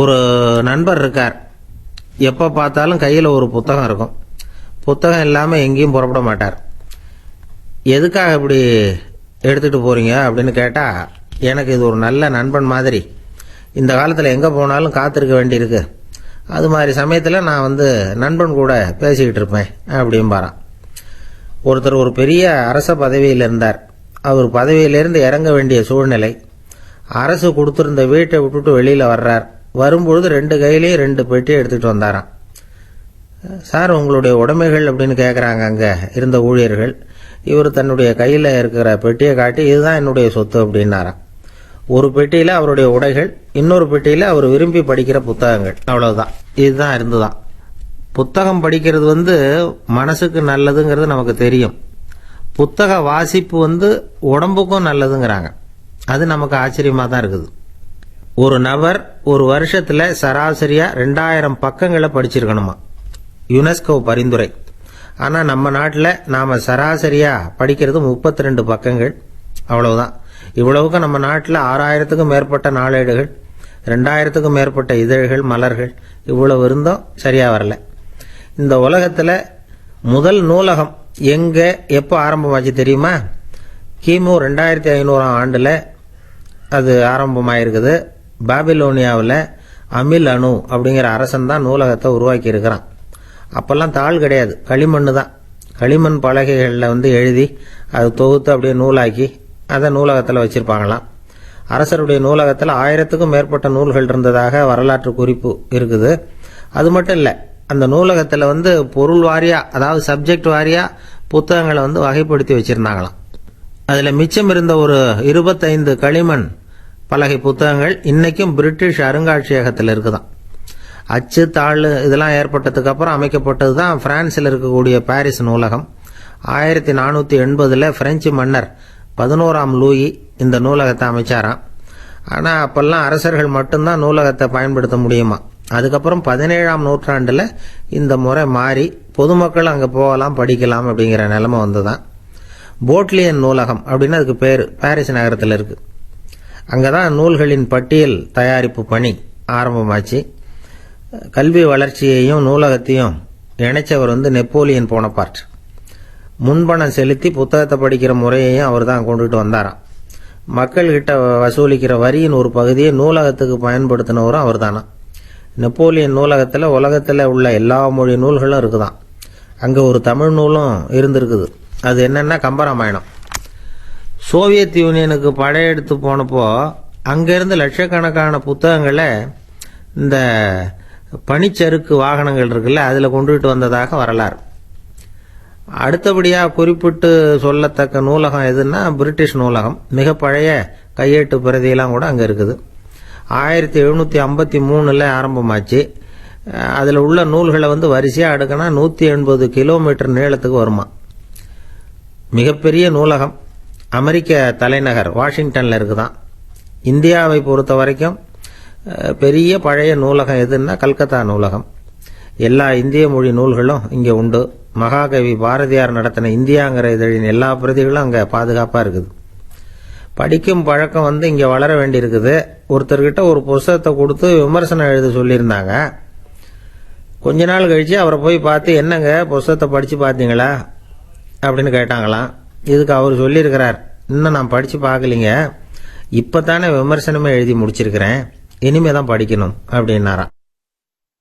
ஒரு நண்பர் இருக்கார். எப்போ பார்த்தாலும் கையில் ஒரு புத்தகம் இருக்கும். புத்தகம் இல்லாமல் எங்கேயும் புறப்பட மாட்டார். எதுக்காக இப்படி எடுத்துகிட்டு போகிறீங்க அப்படின்னு கேட்டால் எனக்கு இது ஒரு நல்ல நண்பன் மாதிரி. இந்த காலத்தில் எங்கே போனாலும் காத்திருக்க வேண்டியிருக்கு. அது மாதிரி சமயத்தில் நான் வந்து நண்பன் கூட பேசிக்கிட்டு இருப்பேன் அப்படிம்பாரான் ஒருத்தர் ஒரு பெரிய அரச பதவியில் இருந்தார். அவர் பதவியிலிருந்து இறங்க வேண்டிய சூழ்நிலை. அரசு கொடுத்துருந்த வீட்டை விட்டுட்டு வெளியில் வர்றார். வரும்பொழுது ரெண்டு கையிலேயே ரெண்டு பெட்டியை எடுத்துகிட்டு வந்தாராம். சார் உங்களுடைய உடைமைகள் அப்படின்னு கேட்குறாங்க அங்கே இருந்த ஊழியர்கள். இவர் தன்னுடைய கையில் இருக்கிற பெட்டியை காட்டி இதுதான் என்னுடைய சொத்து அப்படின்னாராம். ஒரு பெட்டியில் அவருடைய உடைகள் இன்னொரு பெட்டியில் அவர் விரும்பி படிக்கிற புத்தகங்கள். அவ்வளோதான் இதுதான் இருந்துதான். புத்தகம் படிக்கிறது வந்து மனசுக்கு நல்லதுங்கிறது நமக்கு தெரியும். புத்தக வாசிப்பு வந்து உடம்புக்கும் நல்லதுங்கிறாங்க. அது நமக்கு ஆச்சரியமாக தான் இருக்குது. ஒரு நபர் ஒரு வருஷத்தில் சராசரியாக ரெண்டாயிரம் பக்கங்களை படிச்சிருக்கணுமா? யுனெஸ்கோ பரிந்துரை. ஆனால் நம்ம நாட்டில் நாம் சராசரியாக படிக்கிறது முப்பத்தி ரெண்டு பக்கங்கள். அவ்வளவுதான். இவ்வளவுக்கு நம்ம நாட்டில் ஆறாயிரத்துக்கும் மேற்பட்ட நாளேடுகள் ரெண்டாயிரத்துக்கும் மேற்பட்ட இதழ்கள் மலர்கள் இவ்வளவு இருந்தும் சரியாக வரல. இந்த உலகத்தில் முதல் நூலகம் எங்கே எப்போ ஆரம்பமாச்சு தெரியுமா? கிமு ரெண்டாயிரத்தி ஐநூறாம் ஆண்டில் அது ஆரம்பமாயிருக்குது. பாபிலோனியாவில் அமில் அணு அப்படிங்கிற அரசன் தான் நூலகத்தை உருவாக்கி இருக்கிறான் அப்போல்லாம் தாள் கிடையாது. களிமண் தான் களிமண் பலகைகளில் வந்து எழுதி அது தொகுத்து அப்படியே நூலாக்கி அதை நூலகத்தில் வச்சுருப்பாங்களாம். அரசருடைய நூலகத்தில் ஆயிரத்துக்கும் மேற்பட்ட நூல்கள் இருந்ததாக வரலாற்று குறிப்பு இருக்குது. அது மட்டும் இல்லை அந்த நூலகத்தில் வந்து பொருள் வாரியாக அதாவது சப்ஜெக்ட் வாரியாக புத்தகங்களை வந்து வகைப்படுத்தி வச்சுருந்தாங்களாம். அதில் மிச்சம் இருந்த ஒரு இருபத்தைந்து களிமண் பலகை புத்தகங்கள் இன்றைக்கும் பிரிட்டிஷ் அருங்காட்சியகத்தில் இருக்குதான். அச்சு தாள் இதெல்லாம் ஏற்பட்டதுக்கு அப்புறம் அமைக்கப்பட்டது தான் பிரான்சில் இருக்கக்கூடிய பாரிஸ் நூலகம். ஆயிரத்தி நானூற்றி எண்பதில் பிரெஞ்சு மன்னர் பதினோராம் லூயி இந்த நூலகத்தை அமைச்சாராம். ஆனால் அப்போல்லாம் அரசர்கள் மட்டும்தான் நூலகத்தை பயன்படுத்த முடியுமா? அதுக்கப்புறம் பதினேழாம் நூற்றாண்டில் இந்த முறை மாறி பொதுமக்கள் அங்கே போகலாம் படிக்கலாம் அப்படிங்கிற நிலம வந்து தான் போட்லியன் நூலகம் அப்படின்னு அதுக்கு பேர். பாரிஸ் நகரத்தில் இருக்குது அங்கே தான் நூல்களின் பட்டியல் தயாரிப்பு பணி ஆரம்பமாச்சு. கல்வி வளர்ச்சியையும் நூலகத்தையும் இணைச்சவர் வந்து நெப்போலியன் போனபார்ட். முன்பணம் செலுத்தி புத்தகத்தை படிக்கிற முறையையும் அவர் தான் கொண்டுட்டு வந்தாராம். மக்கள்கிட்ட வசூலிக்கிற வரியின் ஒரு பகுதியை நூலகத்துக்கு பயன்படுத்தினவரும் அவர் தானா நெப்போலியன் நூலகத்தில் உலகத்தில் உள்ள எல்லா மொழி நூல்களும் இருக்குதான். அங்கே ஒரு தமிழ் நூலும் இருந்திருக்குது. அது என்னென்னா கம்பராமாயணம். சோவியத் யூனியனுக்கு படையெடுத்து போனப்போ அங்கேருந்து லட்சக்கணக்கான புத்தகங்களை இந்த பனிச்சறுக்கு வாகனங்கள் இருக்குல்ல அதில் கொண்டுகிட்டு வந்ததாக வரலாறு. அடுத்தபடியாக குறிப்பிட்டு சொல்லத்தக்க நூலகம் எதுன்னா பிரிட்டிஷ் நூலகம். மிக பழைய கையேட்டு பிரதியெல்லாம் கூட அங்கே இருக்குது. ஆயிரத்தி எழுநூற்றி ஐம்பத்தி மூணில் ஆரம்பமாச்சு. அதில் உள்ள நூல்களை வந்து வரிசையாக அடுக்கினா நூற்றி எண்பது கிலோமீட்டர் நீளத்துக்கு வருமா. மிகப்பெரிய நூலகம். அமெரிக்க தலைநகர் வாஷிங்டனில் இருக்குதான். இந்தியாவை பொறுத்த வரைக்கும் பெரிய பழைய நூலகம் எதுன்னா கல்கத்தா நூலகம். எல்லா இந்திய மொழி நூல்களும் இங்கே உண்டு. மகாகவி பாரதியார் நடத்தின இந்தியாங்கிற இதழின் எல்லா பிரதிகளும் அங்கே பாதுகாப்பாக இருக்குது. படிக்கும் பழக்கம் வந்து இங்கே வளர வேண்டியிருக்குது. ஒருத்தர்கிட்ட ஒரு புஸ்தகத்தை கொடுத்து விமர்சனம் எழுத சொல்லியிருந்தாங்க. கொஞ்ச நாள் கழித்து அவரை போய் பார்த்து என்னங்க புஸ்தகத்தை படித்து பார்த்தீங்களா? அப்படின்னு கேட்டாங்களாம். இதுக்கு அவர் சொல்லியிருக்கிறார். இன்னும் நான் படித்து பார்க்கலிங்க. இப்போ தானே விமர்சனமே எழுதி முடிச்சிருக்கிறேன். இனிமே தான் படிக்கணும் அப்படின்னாராம்.